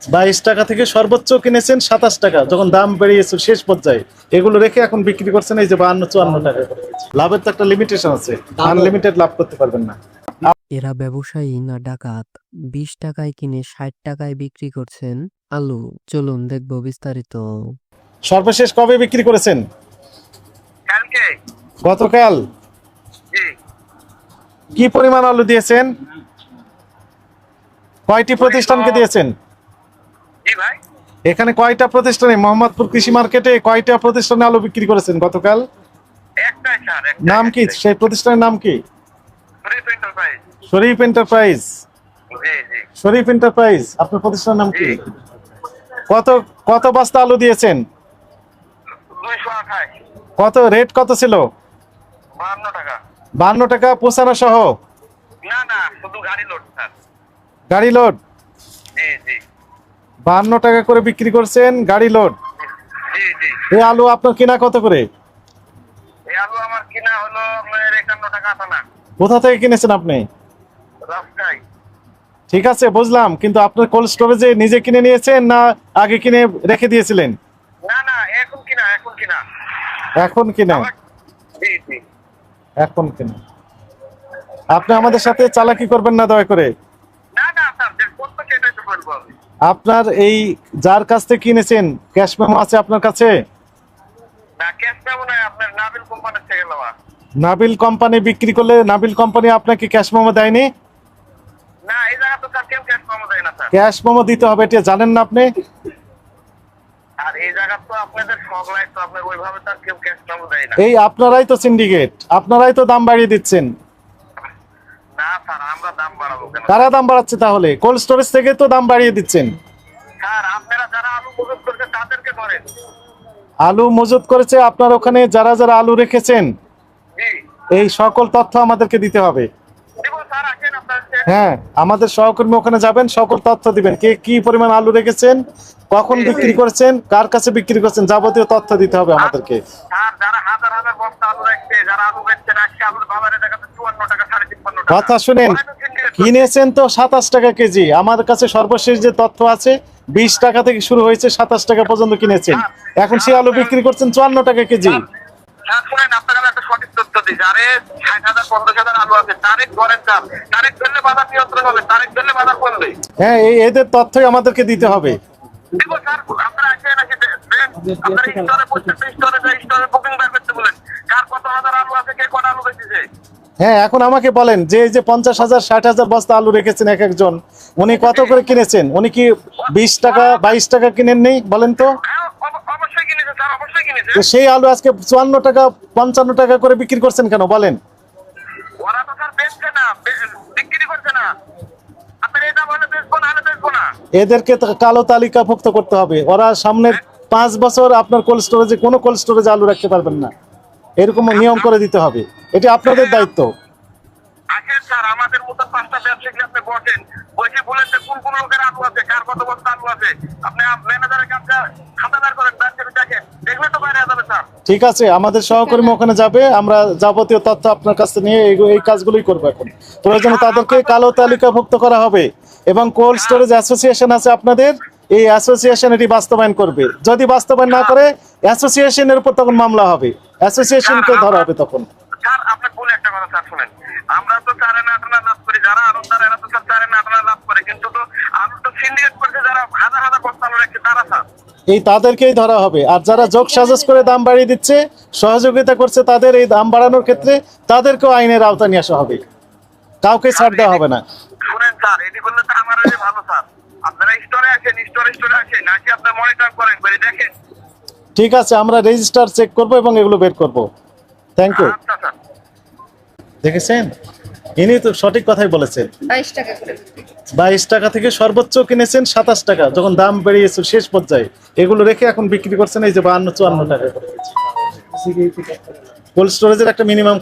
বাইশ টাকা থেকে সর্বোচ্চ কিনেছেন সাতাশ টাকা। যখন দাম বেরিয়েছে শেষ পর্যায়ে এগুলো রেখে এখন বিক্রি করছেন এই যে বাহান্ন চুয়ান্ন টাকা লাভের তো একটা লিমিটেশন আছে। আনলিমিটেড লাভ করতে পারবেন না। এরা ব্যবসায়ী না ডাকাত? বিশ টাকায় কিনে ষাট টাকায় বিক্রি করছেন আলু। চলুন দেখব বিস্তারিত। সর্বশেষ কবে বিক্রি করেছেন? গতকাল? কি পরিমাণ আলু দিয়েছেন? কয়টি প্রতিষ্ঠানকে দিয়েছেন? এখানে কয়টা প্রতিষ্ঠানে? মোহাম্মদপুর কৃষি মার্কেটে কয়টা প্রতিষ্ঠানে আলু বিক্রি করেছেন গতকাল? নাম কি? সেই প্রতিষ্ঠানের নাম কি? শরীফ এন্টারপ্রাইজ শরীফ এন্টারপ্রাইজ আপনার প্রতিষ্ঠানের নাম কি? কত কত বস্তা আলু দিয়েছেন? কত রেট কত ছিল? টাকা। বান্ন টাকা পৌঁছানো সহ? গাড়ি লোড বান্ন টাকা করে বিক্রি করছেন গাড়ি লোড এই আলু আপনার কিনা কত করে? এই আলু আমার কিনা হলো একান্ন টাকা কোথা থেকে কিনেছেন আপনি? ঠিক আছে বুঝলাম কিন্তু আপনার কোল্ড স্টোরেজে নিজে কিনে নিয়েছেন না আগে কিনে রেখে দিয়েছিলেন? না না এখন কিনা এখন কিনা। এখন কিনা এখন কিনা আপনি আমাদের সাথে চালাকি করবেন না দয়া করে। আপনার এই যার কাছ থেকে কিনেছেন ক্যাশ মেমো আছে আপনার কাছে? না ক্যাশ পাবো না আপনার নাবিল কোম্পানি বিক্রি করলে নাবিল কোম্পানি আপনাকে ক্যাশ মেমো দেয়নি? না এই জায়গা তো স্যার কেউ ক্যাশ পাবো যায় না স্যার ক্যাশ মেমো দিতে হবে এটা জানেন না আপনি? আর এই জায়গা তো আপনাদের সকলাই তো আপনার ওইভাবে তো কেউ ক্যাশ পাবো যায় না। এই আপনারাই তো সিন্ডিকেট আপনারাই তো দাম বাড়িয়ে দিচ্ছেন না স্যার আমরা দাম বাড়াবো কেন? কারা দাম বাড়াচ্ছে তাহলে? কোল্ড স্টোরেজ থেকে তো দাম বাড়িয়ে দিচ্ছেন। স্যার আপনারা যারা আলু মজুত করছে তাদেরকে ধরেন। আলু মজুত করেছে আপনার ওখানে যারা যারা আলু রেখেছেন জি। এই সকল তথ্য আমাদেরকে দিতে হবে। দিব স্যার আসেন আপনার হ্যাঁ আমাদের সহকর্মী ওখানে যাবেন সকল তথ্য দিবেন। কে কি পরিমাণ আলু রেখেছেন কখন বিক্রি করেছেন কার কাছে বিক্রি করছেন যাবতীয় তথ্য দিতে হবে আমাদেরকে। স্যার যারা হাজার হাজার বস্তা আলু রাখছে যারা আলু বেচছে আজকে আলুর বাজারে দেখাচ্ছে চুয়ান্ন টাকা সাড়ে তিপ্পান্ন টাকা। কথা শুনেন। কিনেছেন তো সাতাশ টাকা কেজি। আমার কাছে সর্বশেষ যে তথ্য আছে বিশ টাকা থেকে শুরু হয়েছে সাতাশ টাকা পর্যন্ত কিনেছেন। এখন সে আলু বিক্রি করছেন চুয়ান্ন টাকা কেজি। হ্যাঁ এদের তথ্যই আমাদেরকে দিতে হবে। আপনারা হ্যাঁ এখন আমাকে বলেন যে এই যে পঞ্চাশ হাজার ষাট হাজার বস্তা আলু রেখেছেন এক একজন উনি কত করে কিনেছেন? উনি কি বিশ টাকা বাইশ টাকা কিনেন নেই? বলেন তো। সেই আলু আজকে চুয়ান্ন টাকা পঞ্চান্ন টাকা করে বিক্রি করছেন কেন? বলেন। এদেরকে কালো তালিকাভুক্ত করতে হবে। ওরা সামনের পাঁচ বছর আপনার কোল্ড স্টোরেজে কোনো কোল্ড স্টোরেজে আলু রাখতে পারবেন না। এরকম নিয়ম করে দিতে হবে। এটা আপনাদের দায়িত্ব। স্যার আমাদের মতো পাঁচটা ব্যবসায়ী আপনি বসেন। বসে বলেন যে কোন কোন লোকের আলু আছে কার কত বস্তা আলু আছে। আপনি ম্যানেজারের কাছে খাতা করেন বের দেখেন দেখলে তো বাইরে যাবে স্যার। ঠিক আছে আমাদের সহকর্মী ওখানে যাবে আমরা যাবতীয় তথ্য আপনার কাছে নিয়ে এই- এই কাজগুলোই করব এখন। প্রয়োজনে তাদেরকে কালো তালিকাভুক্ত করা হবে। এবং কোল্ড স্টোরেজ অ্যাসোসিয়েশন আছে আপনাদের এই অ্যাসোসিয়েশন এটি বাস্তবায়ন করবে। যদি বাস্তবায়ন না করে অ্যাসোসিয়েশনের উপর তখন মামলা হবে। অ্যাসোসিয়েশনকে ধরা হবে তখন। স্যার আপনার বলে একটা কথা স্যার শুনেন। আমরা তো চারে না আটানা লাভ করি। যারা আলু এরা তো স্যার চারে না আটানা লাভ করে। কিন্তু তো আলু তো সিন্ডিকেট করছে যারা হাজার হাজার বস্তা আলু রাখছে তারা স্যার। এই তাদেরকেই ধরা হবে। আর যারা যোগ সাজস করে দাম বাড়িয়ে দিচ্ছে সহযোগিতা করছে তাদের এই দাম বাড়ানোর ক্ষেত্রে তাদেরকেও আইনের আওতায় নিয়ে আসা হবে। কাউকে ছাড় দেওয়া হবে না। শুনেন স্যার এটি করলে তো আমার ভালো স্যার। আপনারা স্টোরে আসেন স্টোরে স্টোরে আসেন নাকি আপনার মনিটর করেন করে দেখেন। ঠিক আছে আমরা রেজিস্টার চেক করব এবং এগুলো বের করব। থ্যাংক ইউ আচ্ছা দেখেছেন? ইনি তো সঠিক কথাই বলেছেন। বাইশ টাকা থেকে সর্বোচ্চ কিনেছেন সাতাশ টাকা যখন দাম বেরিয়েছে শেষ পর্যায়ে। এগুলো রেখে এখন বিক্রি করছেন এই যে বাহান্ন চুয়ান্ন টাকা কোল্ড স্টোরেজের একটা মিনিমাম